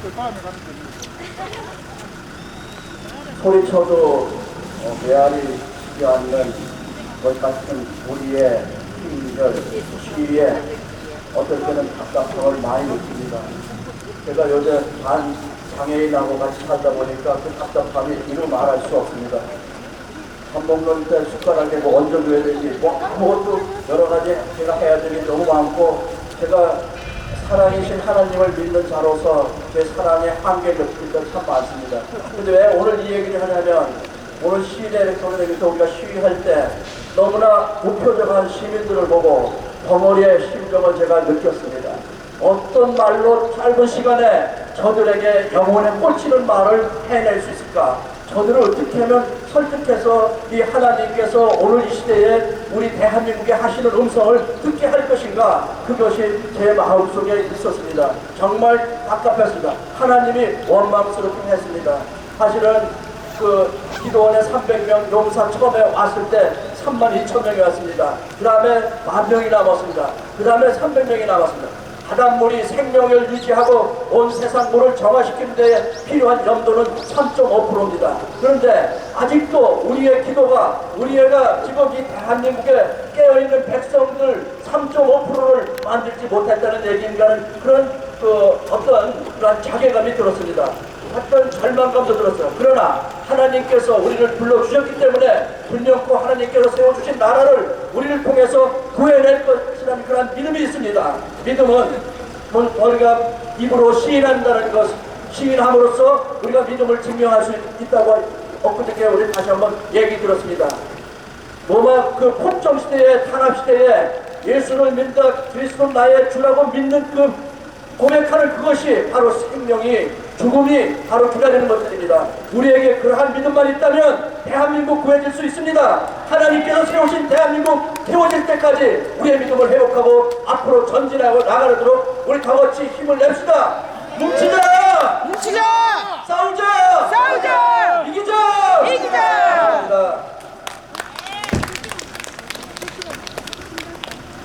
됩니다. 소리 쳐도 어, 메아리 지지 않는 것 같은 우리의 힘들, 시위에 어떨 때는 답답함을 많이 느낍니다. 제가 요새 반 장애인하고 같이 살다 보니까 그 답답함이 이루 말할 수 없습니다. 밥 먹는 때 숟가락에 뭐 얹어줘야 되지, 뭐 아무것도 여러 가지 제가 해야 될 일이 너무 많고, 제가 사랑이신 하나님을 믿는 자로서 제 사랑의 한계를 느낄 때참 많습니다. 근데 왜 오늘 이 얘기를 하냐면, 오늘 시내 선생님에서 우리가 시위할 때 너무나 무표정한 시민들을 보고 덩어리의 심정을 제가 느꼈습니다. 어떤 말로 짧은 시간에 저들에게 영혼에 꽂히는 말을 해낼 수 있을까? 저들을 어떻게 하면 설득해서 이 하나님께서 오늘 이 시대에 우리 대한민국에 하시는 음성을 듣게 할 것인가? 그것이 제 마음속에 있었습니다. 정말 답답했습니다. 하나님이 원망스럽게 했습니다. 사실은 그 기도원에 300명 용사 처음에 왔을 때 3만 2천 명이 왔습니다. 그 다음에 만 명이 남았습니다. 그 다음에 300명이 남았습니다. 바닷물이 생명을 유지하고 온 세상 물을 정화시키는 데에 필요한 염도는 3.5%입니다. 그런데 아직도 우리의 기도가 우리가 지금 이 대한민국에 깨어있는 백성들 3.5%를 만들지 못했다는 얘기인가는 그런 그 어떤 그런 자괴감이 들었습니다. 어떤 절망감도 들었어요. 그러나 하나님께서 우리를 불러주셨기 때문에 분명코 하나님께서 세워주신 나라를 우리를 통해서 구해낼 것이라는 그런 믿음이 있습니다. 믿음은 뭐 우리가 입으로 시인한다는 것, 시인함으로써 우리가 믿음을 증명할 수 있다고 엊그저께 우리 다시 한번 얘기 들었습니다. 뭐가 그 폭정 시대에 탄압 시대에 예수를 믿다 그리스도 나의 주라고 믿는 그 고백하는 그것이 바로 생명이 죽음이 바로 기다리는 것들입니다. 우리에게 그러한 믿음만 있다면 대한민국 구해질 수 있습니다. 하나님께서 세우신 대한민국 세워질 때까지 우리의 믿음을 회복하고 앞으로 전진하고 나가도록 우리 다 같이 힘을 냅시다. 뭉치자